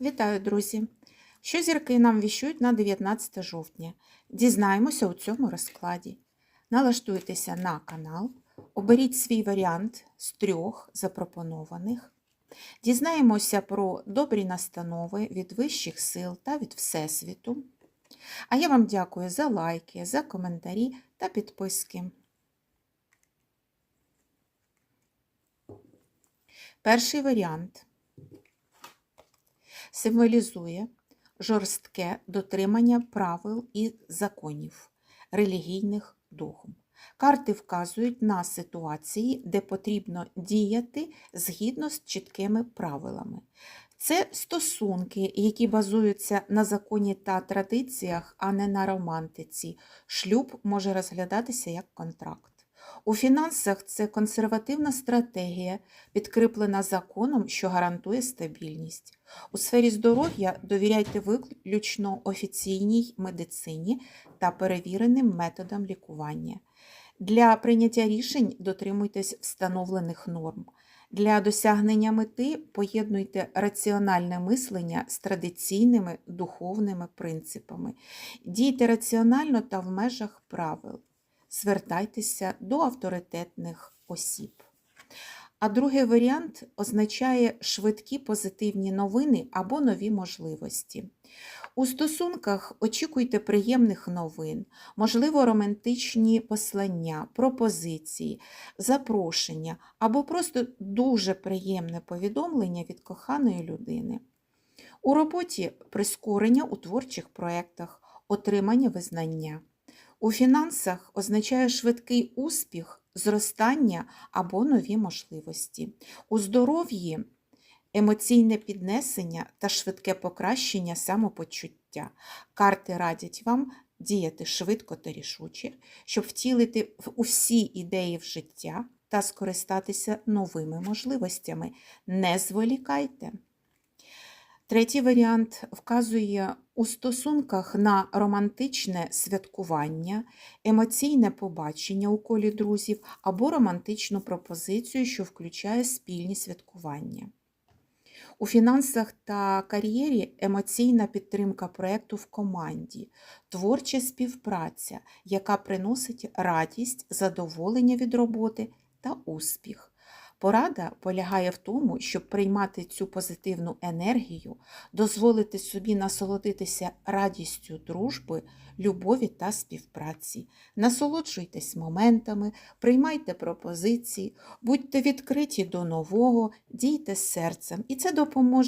Вітаю, друзі! Що зірки нам віщують на 19 жовтня? Дізнаємося у цьому розкладі. Налаштуйтеся на канал, оберіть свій варіант з трьох запропонованих. Дізнаємося про добрі настанови від вищих сил та від Всесвіту. А я вам дякую за лайки, за коментарі та підписки. Перший варіант символізує жорстке дотримання правил і законів, релігійних духом. Карти вказують на ситуації, де потрібно діяти згідно з чіткими правилами. Це стосунки, які базуються на законі та традиціях, а не на романтиці. Шлюб може розглядатися як контракт. У фінансах це консервативна стратегія, підкріплена законом, що гарантує стабільність. У сфері здоров'я довіряйте виключно офіційній медицині та перевіреним методам лікування. Для прийняття рішень дотримуйтесь встановлених норм. Для досягнення мети поєднуйте раціональне мислення з традиційними духовними принципами. Дійте раціонально та в межах правил. Звертайтеся до авторитетних осіб. А другий варіант означає швидкі позитивні новини або нові можливості. У стосунках очікуйте приємних новин, можливо, романтичні послання, пропозиції, запрошення або просто дуже приємне повідомлення від коханої людини. У роботі прискорення у творчих проєктах, отримання визнання. У фінансах означає швидкий успіх, зростання або нові можливості. У здоров'ї емоційне піднесення та швидке покращення самопочуття. Карти радять вам діяти швидко та рішуче, щоб втілити в усі ідеї в життя та скористатися новими можливостями. Не зволікайте. Третій варіант вказує у стосунках на романтичне святкування, емоційне побачення у колі друзів або романтичну пропозицію, що включає спільні святкування. У фінансах та кар'єрі емоційна підтримка проєкту в команді, творча співпраця, яка приносить радість, задоволення від роботи та успіх. Порада полягає в тому, щоб приймати цю позитивну енергію, дозволити собі насолодитися радістю дружби, любові та співпраці. Насолоджуйтесь моментами, приймайте пропозиції, будьте відкриті до нового, дійте серцем, і це допоможе